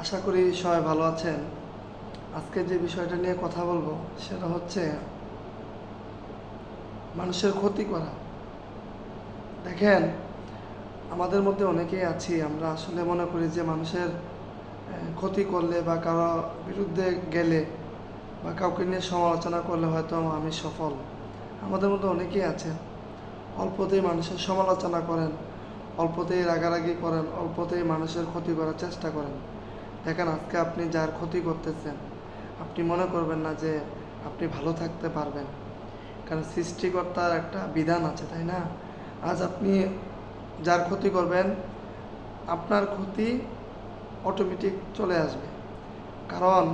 আশা করি সবাই ভালো আছেন। আজকে যে বিষয়টা নিয়ে কথা বলব সেটা হচ্ছে মানুষের ক্ষতি করা। দেখেন, আমাদের মধ্যে অনেকেই আছি, আমরা আসলে মনে করি যে মানুষের ক্ষতি করলে বা কারও বিরুদ্ধে গেলে বা কাউকে নিয়ে সমালোচনা করলে হয়তো আমি সফল। আমাদের মধ্যে অনেকেই আছেন। অল্পতেই মানুষের সমালোচনা করেন, অল্পতেই রাগারাগি করেন, অল্পতেই মানুষের ক্ষতি করার চেষ্টা করেন। দেখেন, আজকে আপনি যার ক্ষতি করতেছেন, আপনি মনে করবেন না যে আপনি ভালো থাকতে পারবেন। কারণ সৃষ্টিকর্তার একটা বিধান আছে, তাই না? আজ আপনি যার ক্ষতি করবেন, আপনার ক্ষতি অটোমেটিক চলে আসবে। কারণ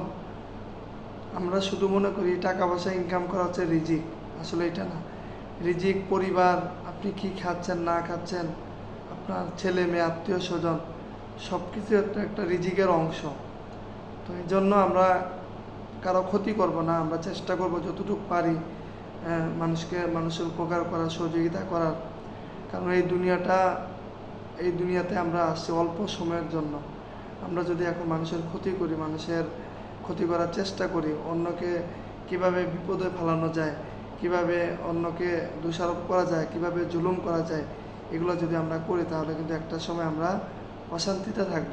আমরা শুধু মনে করি, টাকা পয়সা ইনকাম করা হচ্ছে রিজিক। আসলে এটা না। রিজিক পরিবার, আপনি কি খাচ্ছেন, না খাচ্ছেন, আপনার ছেলে মেয়ে, আত্মীয় স্বজন সব কিছু একটা একটা রিজিকের অংশ। তো এই জন্য আমরা কারও ক্ষতি করব না, আমরা চেষ্টা করব যতটুকু পারি মানুষকে মানুষের উপকার করার, সহযোগিতা করার। কারণ এই দুনিয়াটা এই দুনিয়াতে আমরা আসছি অল্প সময়ের জন্য। আমরা যদি এখন মানুষের ক্ষতি করি, মানুষের ক্ষতি করার চেষ্টা করি, অন্যকে কীভাবে বিপদে ফেলানো যায়, কীভাবে অন্যকে দোষারোপ করা যায়, কীভাবে জুলুম করা যায়, এগুলো যদি আমরা করি, তাহলে কিন্তু একটা সময় আমরা অশান্তিতে থাকব।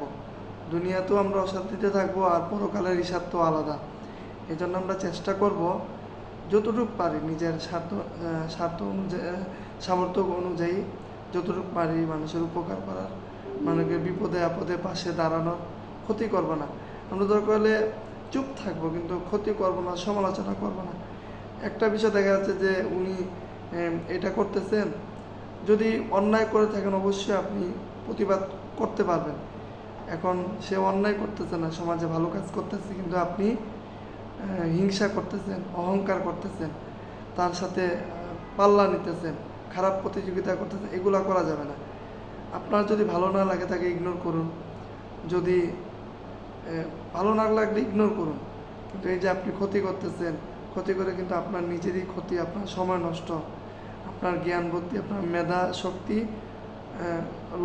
দুনিয়াতেও আমরা অশান্তিতে থাকব আর পরকালের হিসাব তো আলাদা। এই জন্য আমরা চেষ্টা করব যতটুকু পারি নিজের স্বার্থ স্বার্থ অনুযায়ী, সামর্থ্য অনুযায়ী যতটুকু পারি মানুষের উপকার করার, মানুষকে বিপদে আপদে পাশে দাঁড়ানোর ক্ষতি করব না। আমরা দরকার হলে চুপ থাকব কিন্তু ক্ষতি করব না, সমালোচনা করব না। একটা বিষয় দেখা যাচ্ছে যে উনি এটা করতেছেন যদি অন্যায় করে থাকেন, অবশ্যই আপনি প্রতিবাদ করতে পারবেন। এখন সে অন্যায় করতেছে না, সমাজে ভালো কাজ করতেছে, কিন্তু আপনি হিংসা করতেছেন, অহংকার করতেছেন, তার সাথে পাল্লা নিতেছেন, খারাপ প্রতিযোগিতা করতেছেন, এগুলা করা যাবে না। আপনার যদি ভালো না লাগে তাকে ইগনোর করুন। যদি ভালো না লাগলে ইগনোর করুন। কিন্তু এই যে আপনি ক্ষতি করতেছেন, ক্ষতি করে কিন্তু আপনার নিজেরই ক্ষতি, আপনার সময় নষ্ট। আপনার জ্ঞান বুদ্ধি, আপনার মেধা, শক্তি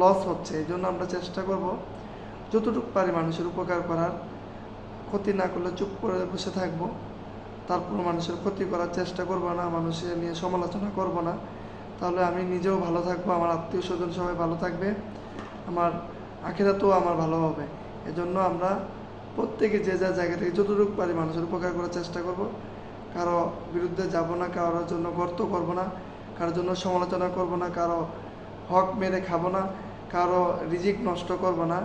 লস হচ্ছে। এই জন্য আমরা চেষ্টা করব যতটুকু পারি মানুষের উপকার করার। ক্ষতি না করলে চুপ করে বসে থাকব। তারপর মানুষের ক্ষতি করার চেষ্টা করব না, মানুষের নিয়ে সমালোচনা করব না। তাহলে আমি নিজেও ভালো থাকব, আমার আত্মীয় স্বজন সবাই ভালো থাকবে, আমার আখেরাতেও আমার ভালো হবে। এজন্য আমরা প্রত্যেকে যে যা জায়গা থেকে যতটুকু পারি মানুষের উপকার করার চেষ্টা করব। কারও বিরুদ্ধে যাব না, কারোর জন্য গর্ত করব না। কারোর জন্য সমালোচনা করব না, কারও হক মেরে খাব না, কারও রিজিক নষ্ট করব না।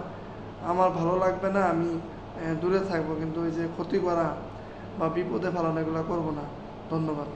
আমার ভালো লাগবে না, আমি দূরে থাকব, কিন্তু ওই যে ক্ষতি করা বা বিপদে ফেলানো এগুলো করব না। ধন্যবাদ।